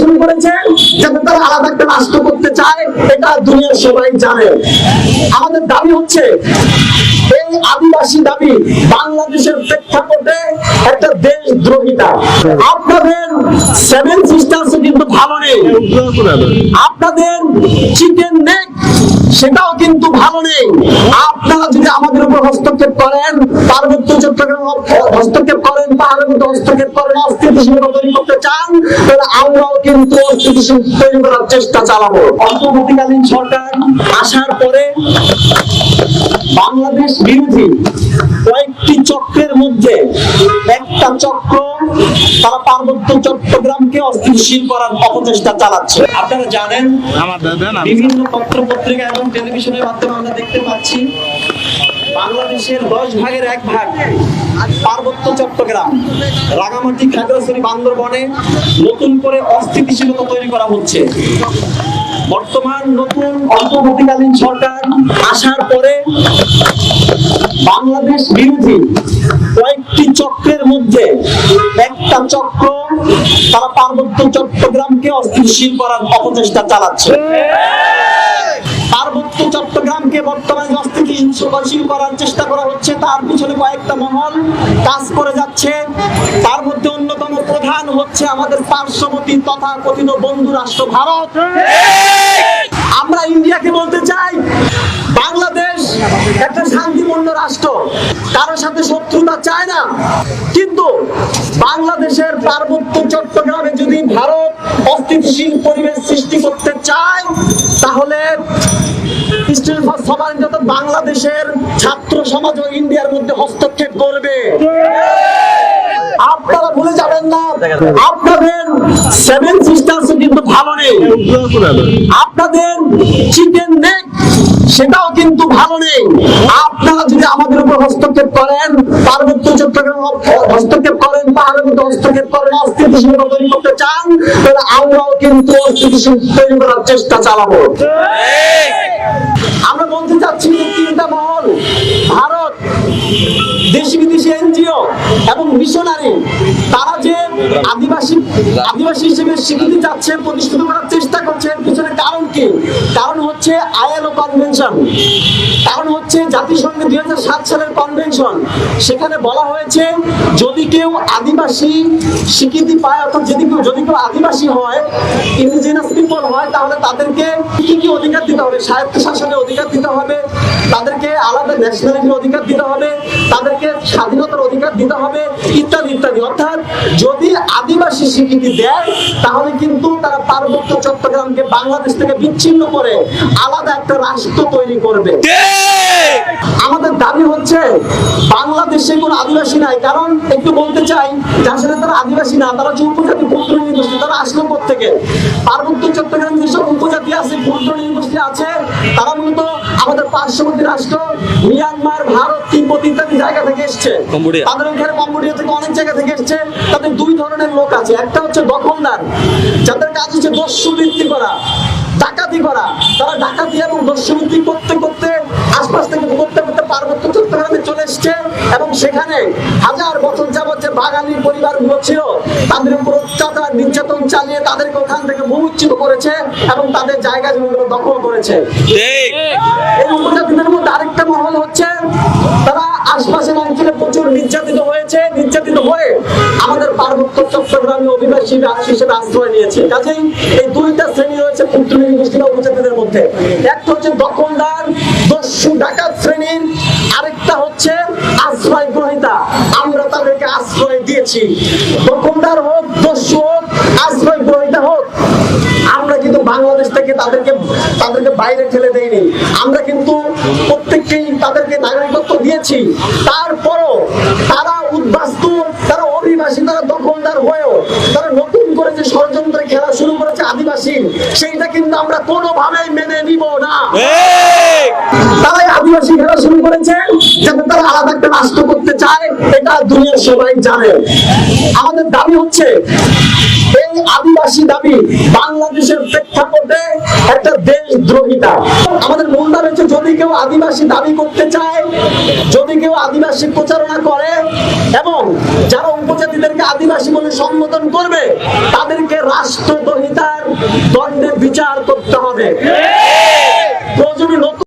শুরু করেছে, যাতে তারা আলাদা একটা রাষ্ট্র করতে চায়, এটা দুনিয়ার সবাই জানে। আমাদের দাবি হচ্ছে, এই আদিবাসী দাবি বাংলাদেশের প্রেক্ষাপটে একটা দেশদ্রোহিতা। আপনাদের সেভেন সিস্টার্স কিন্তু ভালো নেই। আপনাদের চিকেন নেক সেটাও কিন্তু ভালো নেই। আপনারা যদি আমাদের উপর হস্তক্ষেপ করেন, পার্বত্য চট্টগ্রাম হস্তক্ষেপ করেন, পাহাড়ের মধ্যে হস্তক্ষেপ করেন, অস্থিতিশীলতা তৈরি করতে চান, তাহলে আমরাও কিন্তু অস্থিতিশীল তৈরি করার চেষ্টা চালাবো। অন্তর্বর্তীকালীন সরকার আসার পরে বাংলাদেশ বিরোধী কয়েকটি চক্রের মধ্যে একটা চক্র তারা পার্বত্য চট্টগ্রামকে অস্থিতিশীল করার অপচেষ্টা চালাচ্ছে। আপনারা জানেন বিভিন্ন পত্র পত্রিকা এবং টেলিভিশনের মাধ্যমে আমরা দেখতে পাচ্ছি বাংলাদেশের দশ ভাগের এক ভাগ পার্বত্য চট্টগ্রাম রাঙামাটি খাগড়াছড়ি বান্দরবনে নতুন করে অস্থিতিশীলতা তৈরি করা হচ্ছে। বর্তমান নতুন অন্তর্বর্তীকালীন সরকার আসার পরে বাংলাদেশ বিরোধী কয়েকটি চক্রের মধ্যে একটা চক্র তারা পার্বত্য চট্টগ্রামকে অস্থিতিশীল করার অপচেষ্টা চালাচ্ছে। পার্বত্য চট্টগ্রামকে বর্তমানে অস্থিতিশীল করার চেষ্টা করা হচ্ছে। তার পিছনে কয়েকটা মহল কাজ করে যাচ্ছে। তার মধ্যে হচ্ছে আমাদের পার্শ্ববর্তী তথা কথিত বন্ধু রাষ্ট্র ভারত। আমরা ইন্ডিয়াকে বলতে চাই, বাংলাদেশ একটা শান্তিপূর্ণ রাষ্ট্র। সাথে শত্রুতা চায় না। কিন্তু বাংলাদেশের পার্বত্য চট্টগ্রামে যদি ভারত অস্থিতিশীল পরিবেশ সৃষ্টি করতে চায়, তাহলে বাংলাদেশের ছাত্র সমাজ ও ইন্ডিয়ার মধ্যে হস্তক্ষেপ করবে আপনারা ভুলে যাবেন না আপনাদের সেভেন সিস্টার্স কিন্তু ভালো নেই। আপনাদের চিকেন নেক সেটাও কিন্তু ভালো নেই। আপনারা যদি আমাদের উপর হস্তক্ষেপ করেন পার্বত্য চট্টগ্রাম হস্তক্ষেপ করেন পাহাড়ের মধ্যে হস্তক্ষেপ করেন অস্থিতিশীলতা তৈরি করতে চান তাহলে আমরাও কিন্তু অস্থিতিশীল তৈরি করার চেষ্টা চালাবো। আমরা বলতে চাচ্ছি ভারত, দেশি বিদেশি এনজিও এবং মিশনারি, তারা যে আদিবাসী আদিবাসী হিসেবে স্বীকৃতি চাচ্ছে, প্রতিষ্ঠিত করার চেষ্টা করছে পিছনে কি? কারণ হচ্ছে আইএলও কনভেনশন কারণ হচ্ছে জাতিসংঘের দুই সালের কনভেনশন সেখানে বলা হয়েছে, যদি কেউ আদিবাসী স্বীকৃতি পায়, অর্থাৎ যদি কেউ যদি কেউ আদিবাসী হয় ইন্ডিজিনাস পিপল হয়, তাহলে তাদেরকে কি কি অধিকার দিতে হবে? স্বায়ত্ত শাসনের অধিকার দিতে হবে, তাদেরকে আলাদা ন্যাশনালিটির অধিকার দিতে হবে, তাদেরকে স্বাধীনতার অধিকার দিতে হবে, ইত্যাদি ইত্যাদি। অর্থাৎ যদি আদিবাসী স্বীকৃতি দেয়, তাহলে কিন্তু তারা পার্বত্য চট্টগ্রামকে বাংলাদেশ থেকে বিচ্ছিন্ন করে আলাদা একটা রাষ্ট্র তৈরি করবে। আমাদের দাবি হচ্ছে বাংলাদেশে কোনো আদিবাসী নাই। কারণ একটু বলতে চাই যার সাথে তারা আদিবাসী না তারা হচ্ছে উপজাতি ক্ষুদ্র নৃগোষ্ঠী তারা আসলো থেকে পার্বত্য চট্টগ্রাম যেসব উপজাতি আছে ক্ষুদ্র নৃগোষ্ঠী আছে তারা মূলত আমাদের পার্শ্ববর্তী রাষ্ট্র মিয়ানমার ভারত তিব্বত ইত্যাদি জায়গা থেকে এসছে। তাদের ওখানে কম্বোডিয়া থেকে অনেক জায়গা থেকে এসছে। তাদের দুই ধরনের লোক আছে। একটা হচ্ছে দখলদার যাদের কাজ হচ্ছে দস্যু বৃত্তি করা। ডাকাতি করা। তারা ডাকাতি এবং বৃত্তি করতে করতে আশপাশ থেকে করতে করতে পার্বত্য চট্টগ্রামে চলে এসছে এবং সেখানে হাজার বছর যাবত যে বাঙালি পরিবারগুলো ছিল তাদের উপর অত্যাচার নির্যাতন চালিয়ে তাদেরকে ওখান থেকে বহুচ্ছিত করেছে এবং তাদের জায়গা জমিগুলো দখল করেছে। এই উপজাতিদের মধ্যে আরেকটা মহল হচ্ছে তারা আশপাশের প্রচুর নির্যাতিত হয়েছে, নির্যাতিত হয়ে আমাদের পার্বত্য চট্টগ্রামে অভিবাসী হিসেবে আশ্রয় নিয়েছে। কাজেই এই দুইটা শ্রেণি রয়েছে ক্ষুদ্র নির্দিষ্ট উপজাতিদের মধ্যে। একটা হচ্ছে দখলদার, দস্যু, ডাকাত শ্রেণির, আরেকটা হচ্ছে আশ্রয় গ্রহিতা। আমরা তাদেরকে আশ্রয় দিয়েছি। দখলদার হোক, দস্যু হোক, আশ্রয় গ্রহিতা হোক, আমরা কিন্তু বাংলাদেশ থেকে তাদেরকে তাদেরকে বাইরে ঠেলে দেইনি। আমরা কিন্তু প্রত্যেককেই তাদেরকে নাগরিকত্ব দিয়েছি। তারপরও অভিবাসী তারা দখলদার হয়েও তারা নতুন করে যে ষড়যন্ত্রের খেলা শুরু করেছে আদিবাসী সেইটা কিন্তু আমরা কোনোভাবেই মেনে নিব না। তারাই আদিবাসী খেলা শুরু করেছে যাতে তারা আলাদা একটা রাষ্ট্র করতে চায় এটা দুনিয়ার সবাই জানে। আমাদের দাবি হচ্ছে এই আদিবাসী দাবি বাংলাদেশের প্রেক্ষাপটে একটা দেশ দেশদ্রোহিতা। আমাদের মূল হচ্ছে যদি কেউ আদিবাসী দাবি করতে চায় যদি কেউ আদিবাসী প্রচারণা করে এবং যারা উপজাতিদেরকে আদিবাসী বলে সম্বোধন করবে তাদেরকে রাষ্ট্র দহিতার দণ্ডের বিচার করতে হবে। প্রয়োজনে